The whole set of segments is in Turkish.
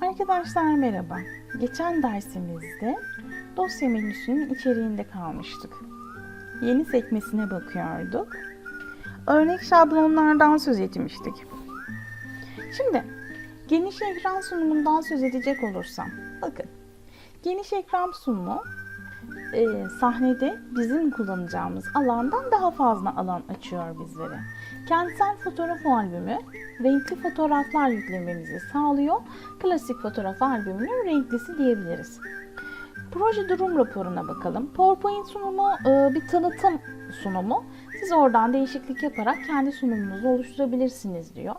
Arkadaşlar merhaba. Geçen dersimizde dosya menüsünün içeriğinde kalmıştık. Yeni sekmesine bakıyorduk. Örnek şablonlardan söz etmiştik. Şimdi geniş ekran sunumundan söz edecek olursam. Bakın geniş ekran sunumu e, sahnede bizim kullanacağımız alandan daha fazla alan açıyor bizlere. Kentsel fotoğraf albümü renkli fotoğraflar yüklememizi sağlıyor. Klasik fotoğraf albümünün renklisi diyebiliriz. Proje durum raporuna bakalım. PowerPoint sunumu e, bir tanıtım sunumu. Siz oradan değişiklik yaparak kendi sunumunuzu oluşturabilirsiniz diyor.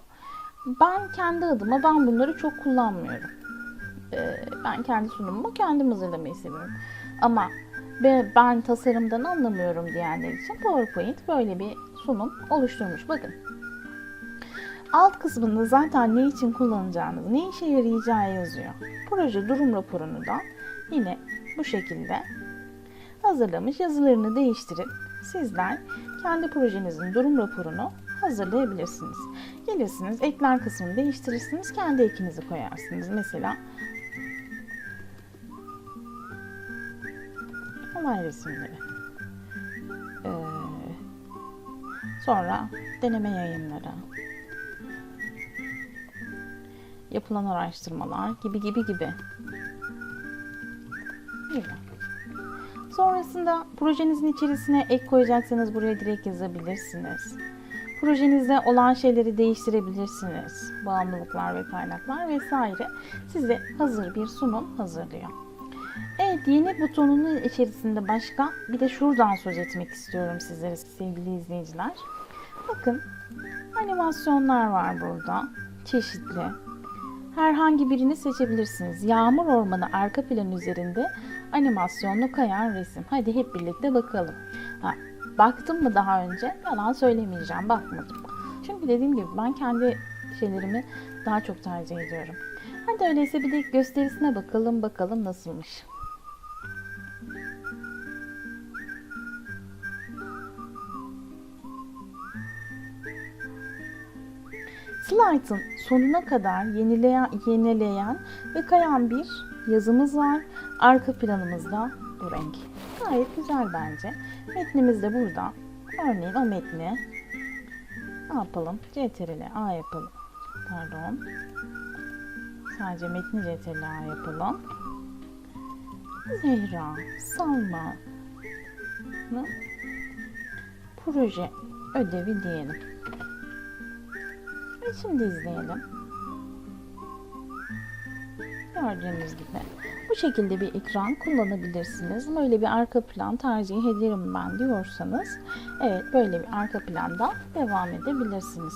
Ben kendi adıma ben bunları çok kullanmıyorum. E, ben kendi sunumumu kendim hazırlamayı seviyorum. Ama ve ben tasarımdan anlamıyorum diyenler için PowerPoint böyle bir sunum oluşturmuş. Bakın. Alt kısmında zaten ne için kullanacağınız, ne işe yarayacağı yazıyor. Proje durum raporunu da yine bu şekilde hazırlamış. Yazılarını değiştirip sizler kendi projenizin durum raporunu hazırlayabilirsiniz. Gelirsiniz, ekler kısmını değiştirirsiniz, kendi ekinizi koyarsınız. Mesela olay resimleri. Ee, sonra deneme yayınları. Yapılan araştırmalar gibi gibi gibi. Gibi. Sonrasında projenizin içerisine ek koyacaksanız buraya direkt yazabilirsiniz. Projenizde olan şeyleri değiştirebilirsiniz. Bağımlılıklar ve kaynaklar vesaire size hazır bir sunum hazırlıyor. Evet yeni butonunun içerisinde başka bir de şuradan söz etmek istiyorum sizlere sevgili izleyiciler. Bakın animasyonlar var burada. Çeşitli. Herhangi birini seçebilirsiniz. Yağmur ormanı arka plan üzerinde animasyonlu kayan resim. Hadi hep birlikte bakalım. Ha, baktım mı daha önce? Yalan söylemeyeceğim. Bakmadım. Çünkü dediğim gibi ben kendi şeylerimi daha çok tercih ediyorum. Hadi öyleyse bir de gösterisine bakalım bakalım nasılmış. Slide'ın sonuna kadar yenileyen, yenileyen ve kayan bir yazımız var. Arka planımızda bu renk. Gayet güzel bence. Metnimiz de burada. Örneğin o metni ne yapalım? CTRL A yapalım. Pardon. Sadece metni CTRL A yapalım. Zehra, Salma proje ödevi diyelim. Ve şimdi izleyelim. Gördüğünüz gibi bu şekilde bir ekran kullanabilirsiniz. Böyle bir arka plan tercih ederim ben diyorsanız evet böyle bir arka planda devam edebilirsiniz.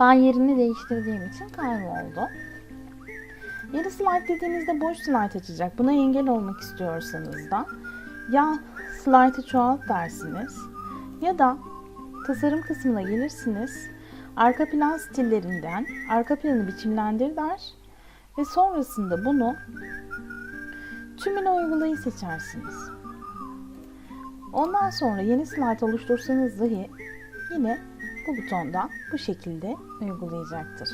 Ben yerini değiştirdiğim için kayboldu. Yeni slide dediğinizde boş slide açacak. Buna engel olmak istiyorsanız da ya slide'ı çoğalt dersiniz ya da tasarım kısmına gelirsiniz. Arka plan stillerinden arka planı biçimlendir der ve sonrasında bunu tümüne uygulayı seçersiniz. Ondan sonra yeni slide oluştursanız dahi yine bu butondan bu şekilde uygulayacaktır.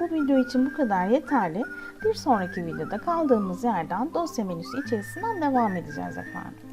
Bu video için bu kadar yeterli. Bir sonraki videoda kaldığımız yerden dosya menüsü içerisinden devam edeceğiz efendim.